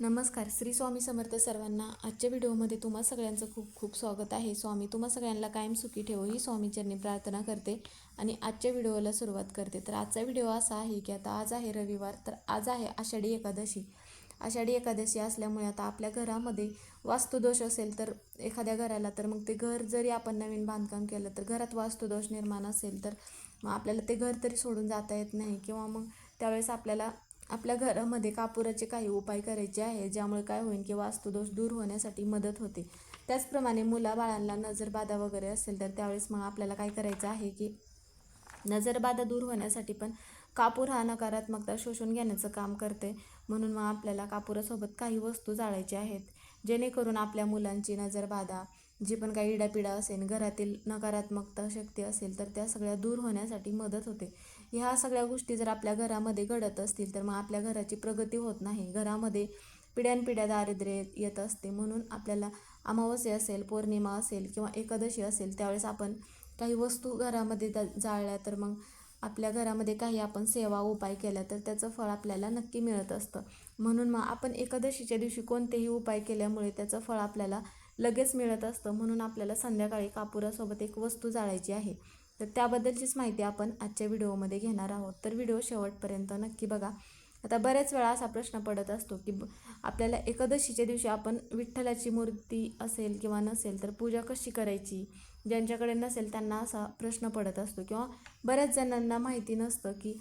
नमस्कार श्री स्वामी समर्थ सर्वांना आजच्या व्हिडिओमध्ये तुम्हा सगळ्यांचं खूप खूप स्वागत आहे. स्वामी तुम्हा सगळ्यांना कायम सुखी ठेवो ही स्वामीचरणी प्रार्थना करते आणि आजच्या व्हिडिओला सुरुवात करते. तर आजचा व्हिडिओ असा आहे की आता आज आहे रविवार तर आज आहे आषाढी एकादशी. आषाढी एकादशी असल्यामुळे आता आपल्या घरामध्ये वास्तुदोष असेल तर एखाद्या घराला तर मग ते घर जरी आपण नवीन बांधकाम केलं तर घरात वास्तुदोष निर्माण असेल तर मग आपल्याला ते घर तरी सोडून जाता येत नाही किंवा मग त्यावेळेस आपल्याला आपल्या घरामध्ये कापुराचे काही उपाय करायचे आहे ज्यामुळे काय होईल की वास्तुदोष दूर होण्यासाठी मदत होते. त्याचप्रमाणे मुलाबाळांना नजरबाधा वगैरे असेल तर त्यावेळेस मग आपल्याला काय करायचं आहे की नजरबाधा दूर होण्यासाठी पण कापूर हा नकारात्मकता शोषून घेण्याचं काम करते. म्हणून मग आपल्याला कापुरासोबत काही वस्तू जाळायच्या आहेत जेणेकरून आपल्या मुलांची नजरबाधा जी पण काही इडापिडा असेल घरातील नकारात्मकता शक्ती असेल तर त्या सगळ्या दूर होण्यासाठी मदत होते. ह्या सगळ्या गोष्टी जर आपल्या घरामध्ये घडत असतील तर मग आपल्या घराची प्रगती होत नाही. घरामध्ये पिढ्यानपिढ्या दारिद्र्य येत असते. म्हणून आपल्याला अमावस्या असेल पौर्णिमा असेल किंवा एकादशी असेल त्यावेळेस आपण काही वस्तू घरामध्ये जाळल्या तर मग आपल्या घरामध्ये काही आपण सेवा उपाय केला तर त्याचं फळ आपल्याला नक्की मिळत असतं. म्हणून मग आपण एकादशीच्या दिवशी कोणतेही उपाय केल्यामुळे त्याचं फळ आपल्याला लगेच मिळत असतं. म्हणून आपल्याला संध्याकाळी कापुरासोबत एक वस्तू जाळायची आहे. तर त्याबद्दलचीच माहिती आपण आजच्या व्हिडिओमध्ये घेणार आहोत. तर व्हिडिओ शेवटपर्यंत नक्की बघा. आता बऱ्याच वेळा असा प्रश्न पडत असतो की आपल्याला एकादशीच्या दिवशी आपण विठ्ठलाची मूर्ती असेल किंवा नसेल तर पूजा कशी करायची? ज्यांच्याकडे नसेल त्यांना असा प्रश्न पडत असतो. किंवा बऱ्याच जणांना माहिती नसतं की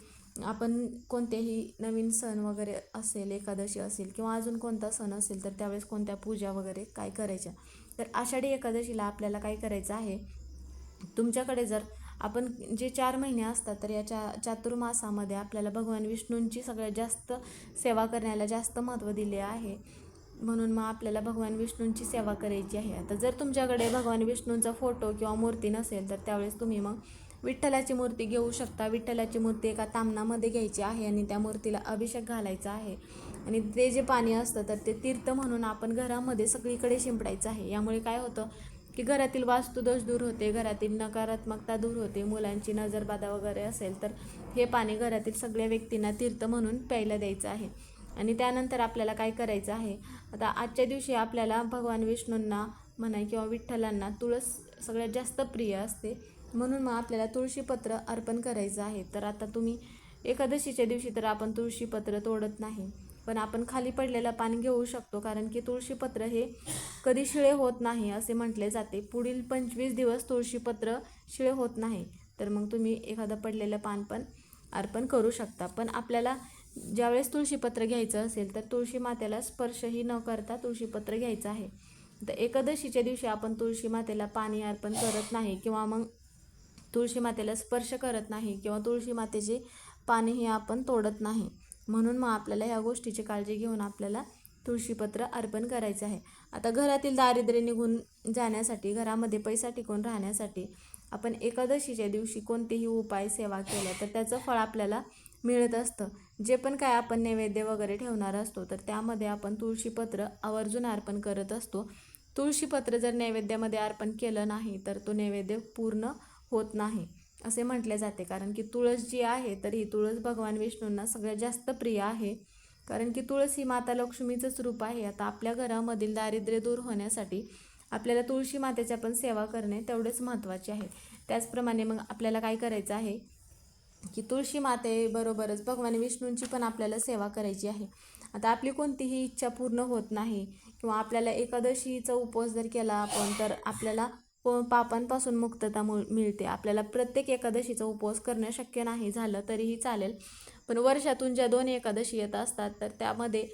आपण कोणतेही नवीन सण वगैरे असेल एकादशी असेल किंवा अजून कोणता सण असेल तर त्यावेळेस कोणत्या पूजा वगैरे काय करायच्या? तर आषाढी एकादशीला आपल्याला काय करायचं आहे? तुमच्याकडे जर आपण जे चार महिने असतात तर या चा चातुर्मासामध्ये आपल्याला भगवान विष्णूंची सगळ्यात जास्त सेवा करण्याला जास्त महत्त्व दिले आहे. म्हणून मग आपल्याला भगवान विष्णूंची सेवा करायची आहे. आता जर तुमच्याकडे भगवान विष्णूंचा फोटो किंवा मूर्ती नसेल तर त्यावेळेस तुम्ही मग विठ्ठलाची मूर्ती घेऊ शकता. विठ्ठलाची मूर्ती एका तामणामध्ये घ्यायची आहे आणि त्या मूर्तीला अभिषेक घालायचा आहे. आणि ते जे पाणी असतं तर ते तीर्थ म्हणून आपण घरामध्ये सगळीकडे शिंपडायचं आहे. यामुळे काय होतं की घरातील वास्तुदोष दूर होते घरातील नकारात्मकता दूर होते मुलांची नजरबाधा वगैरे असेल तर हे पाणी घरातील सगळ्या व्यक्तींना तीर्थ म्हणून प्यायला द्यायचं आहे. आणि त्यानंतर आपल्याला काय करायचं आहे? आता आजच्या दिवशी आपल्याला भगवान विष्णूंना म्हणा किंवा विठ्ठलांना तुळस सगळ्यात जास्त प्रिय असते. म्हणून मग आपल्याला तुळशीपत्र अर्पण करायचं आहे. तर आता तुम्ही एकादशीच्या दिवशी तर आपण तुळशीपत्र तोडत नाही. पण आपण खाली पडलेलं पाणी घेऊ शकतो कारण की तुळशीपत्र हे कधी शिळे होत नाही असे म्हटले जाते. पुढील पंचवीस दिवस तुळशीपत्र शिळे होत नाही. तर मग तुम्ही एखादं पडलेलं पान पण अर्पण करू शकता. पण आपल्याला ज्यावेळेस तुळशीपत्र घ्यायचं असेल तर तुळशी मातेला स्पर्शही न करता तुळशीपत्र घ्यायचं आहे. तर एकादशीच्या दिवशी आपण तुळशी मातेला पाणी अर्पण करत नाही किंवा मग तुळशी मातेला स्पर्श करत नाही किंवा तुळशी मातेचे पाणीही आपण तोडत नाही. म्हणून मग आपल्याला ह्या गोष्टीची काळजी घेऊन आपल्याला तुळशीपत्र अर्पण करायचं आहे. आता घरातील दारिद्र्य निघून जाण्यासाठी घरामध्ये पैसा टिकून राहण्यासाठी आपण एकादशीच्या दिवशी कोणतेही उपाय सेवा केल्या तर त्याचं फळ आपल्याला मिळत असतं. जे पण काय आपण नैवेद्य वगैरे ठेवणार असतो तर त्यामध्ये आपण तुळशीपत्र आवर्जून अर्पण करत असतो. तुळशीपत्र जर नैवेद्यामध्ये अर्पण केलं नाही तर तो नैवेद्य पूर्ण होत नाही. असे म्हटले जाते. कारण की तुळस जी आहे तर ही तुळस भगवान विष्णूंना सगळ्यात जास्त प्रिय आहे. कारण की तुळस ही माता लक्ष्मीचंच रूप आहे. आता आपल्या घरामधील दारिद्र्य दूर होण्यासाठी आपल्याला तुळशी मातेच्या पण सेवा करणे तेवढेच महत्त्वाचे आहे. त्याचप्रमाणे मग आपल्याला काय करायचं आहे? की तुळशी मातेबरोबरच भगवान विष्णूंची पण आपल्याला सेवा करायची आहे. आता आपली कोणतीही इच्छा पूर्ण होत नाही किंवा आपल्याला एकादशीचा उपवास जर केला आपण तर आपल्याला प- पापांपासून मुक्तता मिळते. आपल्याला प्रत्येक एकादशीचा उपवास करणं शक्य नाही झालं तरीही चालेल. पण वर्षातून ज्या दोन एकादशी येत असतात तर त्यामध्ये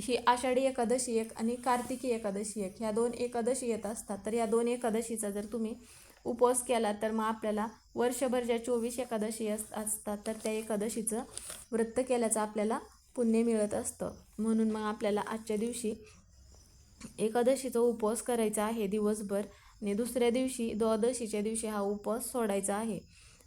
ही आषाढी एकादशी एक आणि कार्तिकी एकादशी एक. ह्या दोन एकादशी येत असतात. तर या दोन एकादशीचा जर तुम्ही उपवास केला तर मग आपल्याला वर्षभर ज्या चोवीस एकादशी अस असतात तर त्या एकादशीचं व्रत केल्याचं आपल्याला पुण्य मिळत असतं. म्हणून मग आपल्याला आजच्या दिवशी एकादशीचा उपवास करायचा आहे दिवसभर. आणि दुसऱ्या दिवशी द्वादशीच्या दिवशी हा उपवास सोडायचा आहे.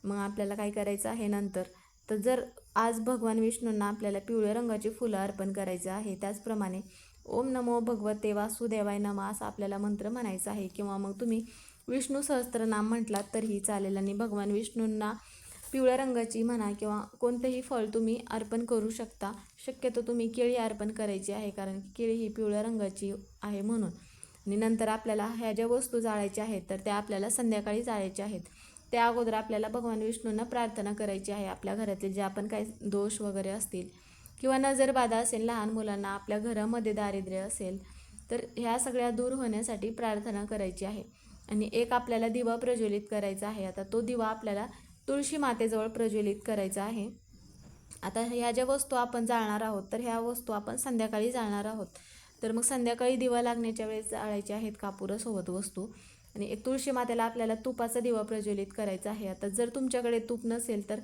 मग आपल्याला काय करायचं आहे नंतर? तर जर आज भगवान विष्णूंना आपल्याला पिवळ्या रंगाची फुलं अर्पण करायचं आहे त्याचप्रमाणे ओम नमो भगवते वासुदेवाय नमः असा आपल्याला मंत्र म्हणायचा आहे किंवा मग तुम्ही विष्णू सहस्त्रनाम म्हटलात तरीही चालेल आणि भगवान विष्णूंना पिवळ्या रंगाची म्हणा किंवा कोणतेही फळ तुम्ही अर्पण करू शकता. शक्यतो तुम्ही केळी अर्पण करायची आहे कारण की केळी ही पिवळ्या रंगाची आहे म्हणून. आणि नंतर आपल्याला ह्या ज्या वस्तू जाळायच्या आहेत तर त्या आपल्याला संध्याकाळी जाळायच्या आहेत. त्या अगोदर आपल्याला भगवान विष्णूंना प्रार्थना करायची आहे आपल्या घरातले जे आपण काही दोष वगैरे असतील किंवा नजरबाधा असेल लहान मुलांना आपल्या घरामध्ये दारिद्र्य असेल तर ह्या सगळ्या दूर होण्यासाठी प्रार्थना करायची आहे. आणि एक आपल्याला दिवा प्रज्वलित करायचा आहे. आता तो दिवा आपल्याला तुळशी मातेजवळ प्रज्वलित करायचा आहे. आता ह्या ज्या वस्तू आपण जाळणार आहोत तर ह्या वस्तू आपण संध्याकाळी जाळणार आहोत. तर मग संध्याकाळी दिवा लागण्याच्या वेळेस जाळायचे आहेत कापूरसोबत वस्तू. आणि एक तुळशी मातेला आपल्याला तुपाचा दिवा प्रज्वलित करायचा आहे. आता जर तुमच्याकडे तूप नसेल तर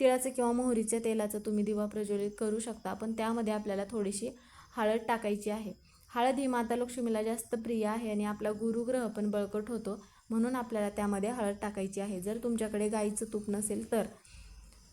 तिळाचं किंवा मोहरीच्या तेलाचं तुम्ही दिवा प्रज्वलित करू शकता. पण त्यामध्ये आपल्याला थोडीशी हळद टाकायची आहे. हळद ही माता लक्ष्मीला जास्त प्रिय आहे आणि आपला गुरुग्रह पण बळकट होतो. म्हणून आपल्याला त्यामध्ये हळद टाकायची आहे. जर तुमच्याकडे गाईचं तूप नसेल तर.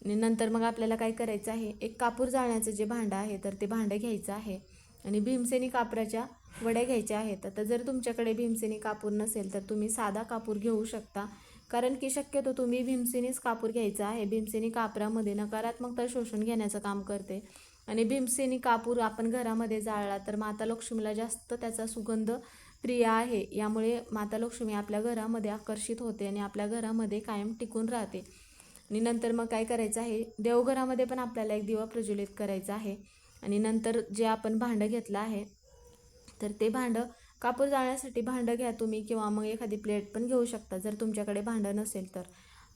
आणि नंतर मग आपल्याला काय करायचं आहे? एक कापूर जाळण्याचं जे भांडं आहे तर ते भांडं घ्यायचं आहे. आणि भीमसेनी कापराच्या वड्या घ्यायच्या आहेत. आता जर तुमच्याकडे भीमसेनी कापूर नसेल तर तुम्ही साधा कापूर घेऊ शकता. कारण की शक्यतो तुम्ही भीमसेनीच कापूर घ्यायचा आहे. भीमसेनी कापरामध्ये नकारात्मकता शोषून घेण्याचं काम करते. आणि भीमसेनी कापूर आपण घरामध्ये जाळला तर माता लक्ष्मीला जास्त त्याचा सुगंध प्रिय आहे. यामुळे माता लक्ष्मी आपल्या घरामध्ये आकर्षित होते आणि आपल्या घरामध्ये कायम टिकून राहते. आणि नंतर मग काय करायचं आहे? देवघरामध्ये पण आपल्याला एक दिवा प्रज्वलित करायचा आहे. आणि नंतर जे आपण भांडं घेतलं आहे तर ते भांडं कापूर जाळण्यासाठी भांडं घ्या तुम्ही किंवा मग एखादी प्लेट पण घेऊ शकता जर तुमच्याकडे भांडं नसेल तर.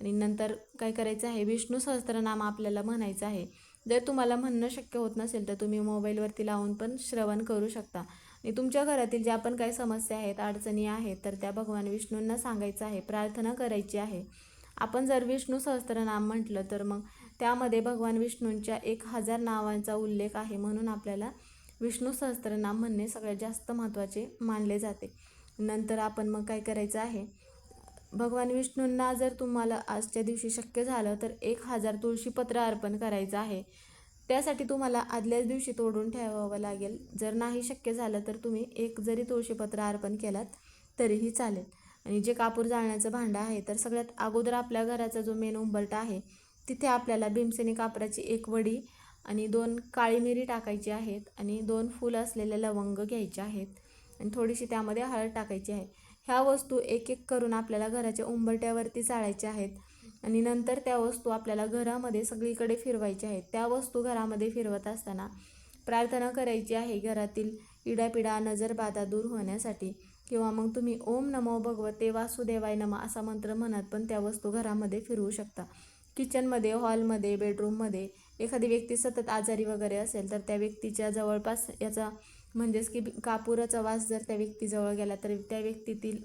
आणि नंतर काय करायचं आहे विष्णू सहस्त्रनाम आपल्याला म्हणायचं आहे. जर तुम्हाला म्हणणं शक्य होत नसेल तर तुम्ही मोबाईलवरती लावून पण श्रवण करू शकता. आणि तुमच्या घरातील ज्या पण काही समस्या आहेत अडचणी आहेत तर त्या भगवान विष्णूंना सांगायचं आहे प्रार्थना करायची आहे. आपण जर विष्णू सहस्त्रनाम म्हटलं तर मग त्यामध्ये भगवान विष्णूंच्या एक हजार नावांचा उल्लेख आहे म्हणून आपल्याला विष्णू सहस्त्रनाम म्हणणे सगळ्यात जास्त महत्त्वाचे मानले जाते. नंतर आपण मग काय करायचं आहे? भगवान विष्णूंना जर तुम्हाला आजच्या दिवशी शक्य झालं तर एक हजार तुळशीपत्र अर्पण करायचं आहे. त्यासाठी तुम्हाला आदल्याच दिवशी तोडून ठेवावं लागेल. जर नाही शक्य झालं तर तुम्ही एक जरी तुळशीपत्र अर्पण केलात तरीही चालेल. आणि जे कापूर जाळण्याचं भांडं आहे तर सगळ्यात अगोदर आपल्या घराचा जो मेन उंबरटा आहे तिथे आपल्याला भीमसेनी कापराची एक वडी आणि दोन काळी मिरी टाकायची आहेत आणि दोन फुलं असलेले लवंग घ्यायचे आहेत आणि थोडीशी त्यामध्ये हळद टाकायची आहे. ह्या वस्तू एक एक करून आपल्याला घराच्या उंबरट्यावरती चाळायच्या आहेत आणि नंतर त्या वस्तू आपल्याला घरामध्ये सगळीकडे फिरवायच्या आहेत. त्या वस्तू घरामध्ये फिरवत असताना प्रार्थना करायची आहे घरातील इडापिडा नजरबाधा दूर होण्यासाठी किंवा मग तुम्ही ओम नमो भगवते वासुदेवाय नम असा मंत्र म्हणत पण त्या वस्तू घरामध्ये फिरवू शकता. किचनमध्ये हॉलमध्ये बेडरूममध्ये एखादी व्यक्ती सतत आजारी वगैरे असेल तर त्या व्यक्तीच्या जवळपास याचा म्हणजेच की कापुराचा वास जर त्या व्यक्तीजवळ गेला तर त्या व्यक्तीतील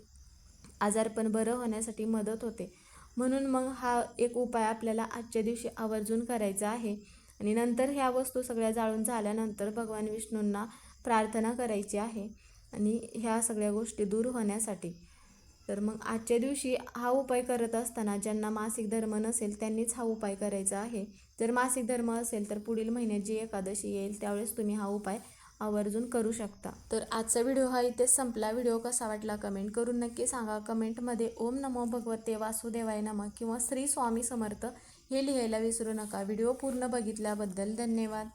आजारपण बरं होण्यासाठी मदत होते. म्हणून मग हा एक उपाय आपल्याला आजच्या दिवशी आवर्जून करायचा आहे. आणि नंतर ह्या वस्तू सगळ्या जाळून झाल्यानंतर भगवान विष्णूंना प्रार्थना करायची आहे. आणि ह्या सगळ्या गोष्टी दूर होण्यासाठी तर मग आजच्या दिवशी हा उपाय करत असताना ज्यांना मासिक धर्म नसेल त्यांनीच हा उपाय करायचा आहे. जर मासिक धर्म असेल तर पुढील महिन्यात जी एकादशी येईल त्यावेळेस तुम्ही हा उपाय आवर्जून करू शकता. तर आजचा व्हिडिओ हा इथेच संपला. व्हिडिओ कसा वाटला कमेंट करून नक्की सांगा. कमेंटमध्ये ओम नमो भगवते वासुदेवाय नम किंवा श्री स्वामी समर्थ हे लिहायला विसरू नका. व्हिडिओ पूर्ण बघितल्याबद्दल धन्यवाद.